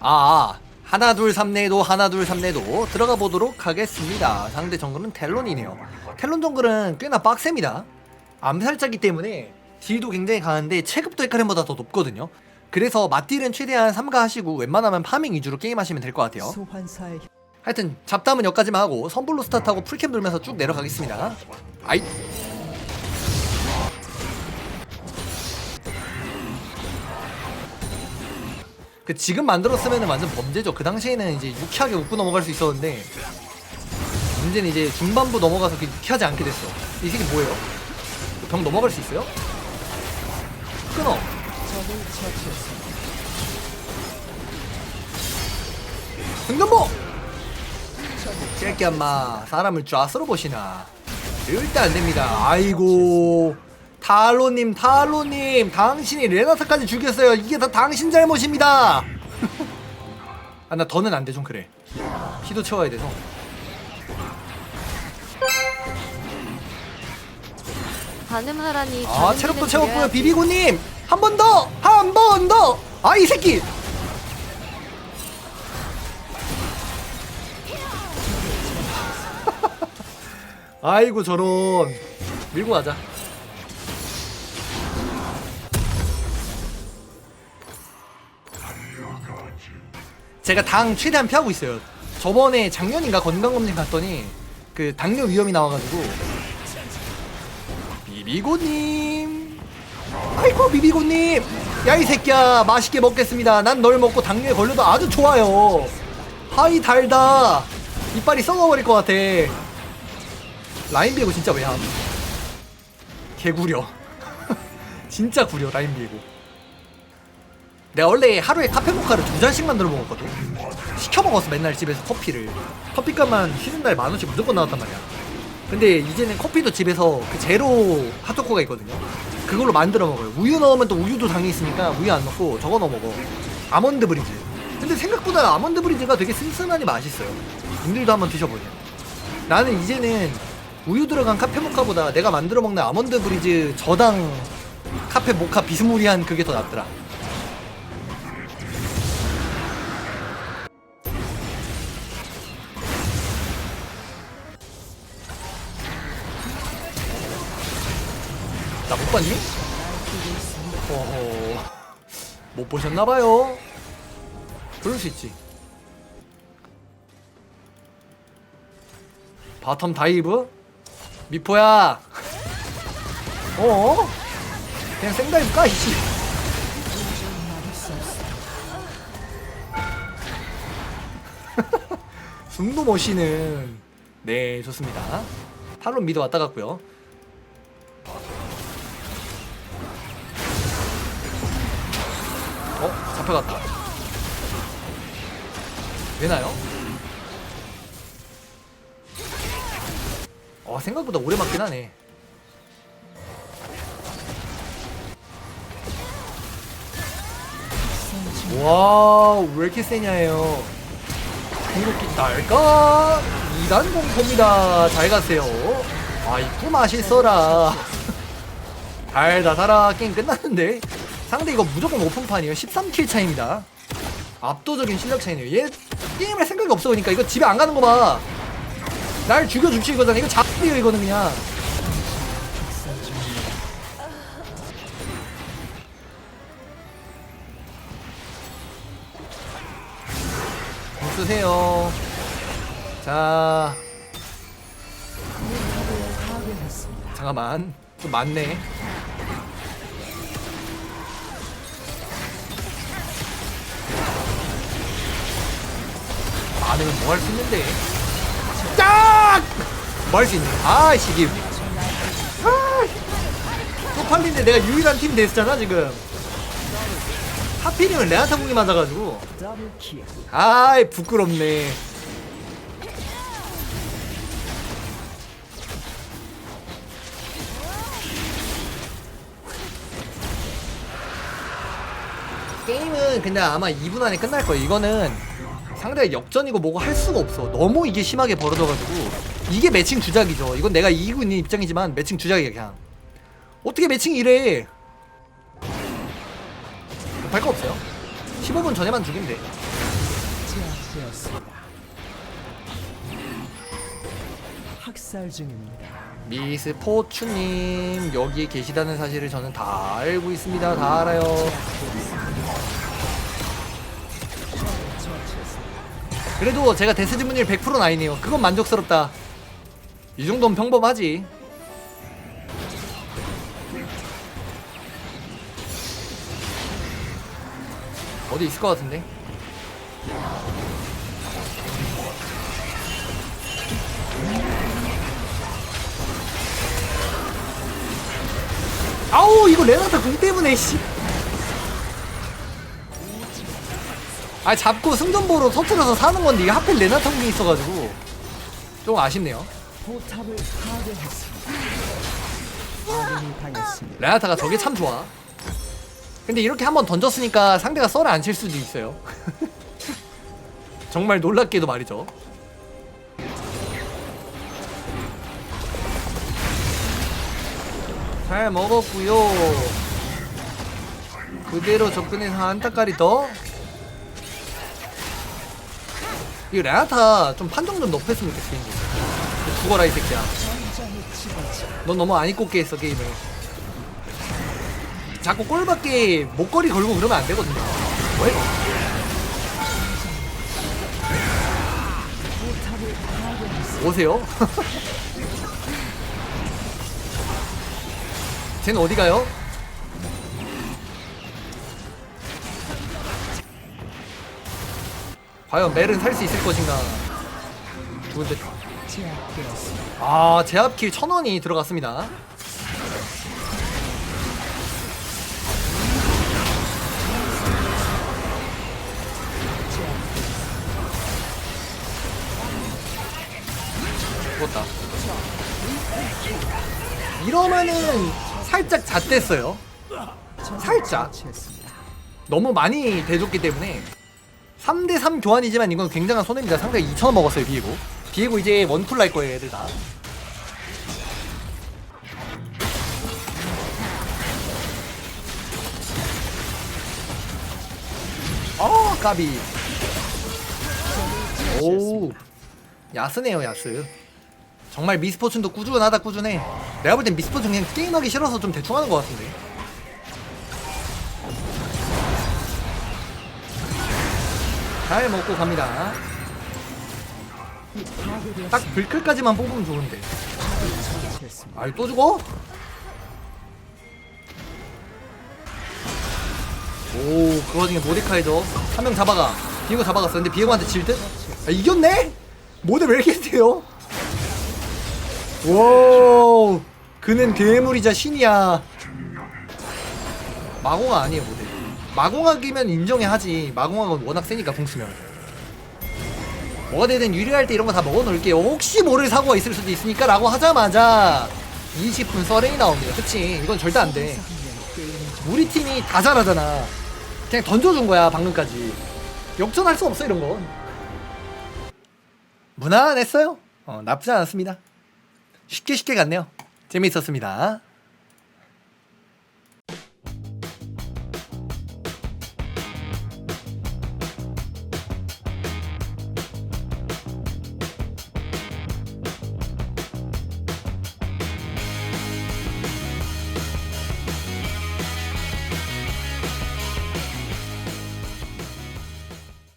아, 아. 하나 둘 삼내도 하나 둘 삼내도 들어가 보도록 하겠습니다. 상대 정글은 텔론이네요. 텔론 정글은 꽤나 빡셉니다. 암살자기 때문에 딜도 굉장히 강한데 체급도 헤카림보다 더 높거든요. 그래서 맞딜은 최대한 삼가하시고 웬만하면 파밍 위주로 게임하시면 될 것 같아요. 소환사의 하여튼 잡담은 여기까지만 하고 선불로 스타트하고 풀캠 돌면서 쭉 내려가겠습니다. 아이 그 지금 만들었으면 완전 범죄죠 그 당시에는 이제 유쾌하게 웃고 넘어갈 수 있었는데 문제는 이제 중반부 넘어가서 그 유쾌하지 않게 됐어 이 새끼 뭐예요? 병 넘어갈 수 있어요? 끊어. 등전보! 새끼 엄마 사람을 좌스로 보시나 절대 안됩니다 아이고 탈로님 탈로님 당신이 레나타까지 죽였어요. 이게 다 당신 잘못입니다. 아 나 더는 안 돼 좀 그래. 피도 채워야 돼서. 가늠하라니 아 체력도 채웠고요 비비고님. 한 번 더! 한 번 더! 아 이 새끼! 아이고 저런. 밀고 가자 제가 당 최대한 피하고 있어요. 저번에 작년인가 건강검진 갔더니 그 당뇨 위험이 나와가지고. 비비고님. 아이고 비비고님. 야 이 새끼야. 맛있게 먹겠습니다. 난 널 먹고 당뇨에 걸려도 아주 좋아요. 하이 달다. 이빨이 썩어버릴 것 같아. 라인 비에고 진짜 왜함. 개구려. 진짜 구려 라인 비에고 내가 원래 하루에 카페 모카를 두 잔씩 만들어 먹었거든 시켜 먹었어 맨날 집에서 커피를 커피값만 쉬는 날 만 원씩 무조건 나왔단 말이야 근데 이제는 커피도 집에서 그 제로 핫초코가 있거든요. 그걸로 만들어 먹어요. 우유 넣으면 또 우유도 당이 있으니까 우유 안 넣고 저거 넣어 먹어. 아몬드 브리즈. 근데 생각보다 아몬드 브리즈가 되게 슴슴하니 맛있어요. 님들도 한번 드셔보세요. 나는 이제는 우유 들어간 카페 모카보다 내가 만들어 먹는 아몬드 브리즈 저당 카페 모카 비스무리한 그게 더 낫더라. 나 못 봤니? 어허. 못 보셨나봐요. 그럴 수 있지. 바텀 다이브? 미포야! 어? 그냥 생다이브 까 이씨. 숨도 못 쉬는. 네 좋습니다. 탈론 미드 왔다 갔고요 잡혀갔다. 되나요? 어, 생각보다 오래 맞긴 하네. 와, 왜 이렇게 세냐예요. 궁극기 날까? 2단 공포입니다. 잘 가세요. 아이쿠, 맛있어라. 달다 달아 게임 끝났는데 상대 이거 무조건 오픈판이에요. 13킬 차입니다. 압도적인 실력 차이네요. 얘 게임할 생각이 없어 보니까 이거 집에 안 가는 거봐날 죽여줍시 이거잖아. 이거 잡디요 이거는 그냥. 공 쓰세요. 자. 잠깐만. 좀 많네 많으면 뭐 할 수 있는데. 딱! 뭐 할 수 있네. 아 시기 아, 또 팔린데 내가 유일한 팀 됐잖아 지금. 하필이면 레아타 궁이 맞아가지고. 아이 부끄럽네. 게임은 근데 아마 2분 안에 끝날 거예요. 이거는 상대가 역전이고 뭐고 할 수가 없어. 너무 이게 심하게 벌어져가지고 이게 매칭 주작이죠. 이건 내가 이기고 있는 입장이지만 매칭 주작이야 그냥. 어떻게 매칭이 이래? 급할 거 없어요. 15분 전에만 죽이면 돼. 학살 중입니다. 미스 포추님 여기 계시다는 사실을 저는 다 알고 있습니다. 다 알아요 그래도 제가 데스 주문일 100%는 아니네요. 그건 만족스럽다. 이 정도면 평범하지. 어디 있을 것 같은데? 아우 이거 레나타 공 때문에 씨. 아 잡고 승전보로 터트려서 사는 건데 이게 하필 레나타 공이 있어가지고 좀 아쉽네요. 포탑을 파괴했습니다. 아군이 당했습니다. 레나타가 저게 참 좋아. 근데 이렇게 한번 던졌으니까 상대가 썰을 안 칠 수도 있어요. 정말 놀랍게도 말이죠. 잘 먹었고요. 그대로 접근해서 한 타까리 더. 이 레나타 좀 판정 좀 높였으면 좋겠어. 이제. 죽어라 이 새끼야. 넌 너무 안 입고 깨 했어 게임을 자꾸 꼴밖에 목걸이 걸고 그러면 안 되거든요 왜? 오세요 쟤는 어디 가요? 과연 멜은 살 수 있을 것인가? 좋은데. 아 제압킬 천원이 들어갔습니다. 죽었다. 이러면은 살짝 잣됐어요. 살짝. 너무 많이 대줬기 때문에 3대3 교환이지만 이건 굉장한 손해입니다. 상대가 2천원 먹었어요 비에고. 비에고 이제 원쿨 날 거예요 애들 다. 어 까비. 오. 야스네요 야스. 정말 미스포츠도 꾸준하다 꾸준해. 내가 볼 땐 미스포츠 그냥 게임하기 싫어서 좀 대충 하는 것 같은데 잘 먹고 갑니다. 딱 불클까지만 뽑으면 좋은데. 아이 또 죽어? 오 그거 중에 모데카이죠 한명 잡아가 비에고 잡아갔어 근데 비에고한테 질 듯? 아, 이겼네? 모델 왜 이렇게 세요? 와 그는 괴물이자 신이야 마공화 아니에요 모델 마공학이면 인정해 하지. 마공학은 워낙 세니까 궁 쓰면. 뭐가 되든 유리할 때 이런 거 다 먹어 놓을게요. 혹시 모를 사고가 있을 수도 있으니까 라고 하자마자 20분 썰레이 나옵니다. 그치? 이건 절대 안돼. 우리 팀이 다 잘하잖아. 그냥 던져준 거야 방금까지. 역전할 수 없어 이런 건. 무난했어요? 어, 나쁘지 않았습니다. 쉽게 쉽게 갔네요. 재미있었습니다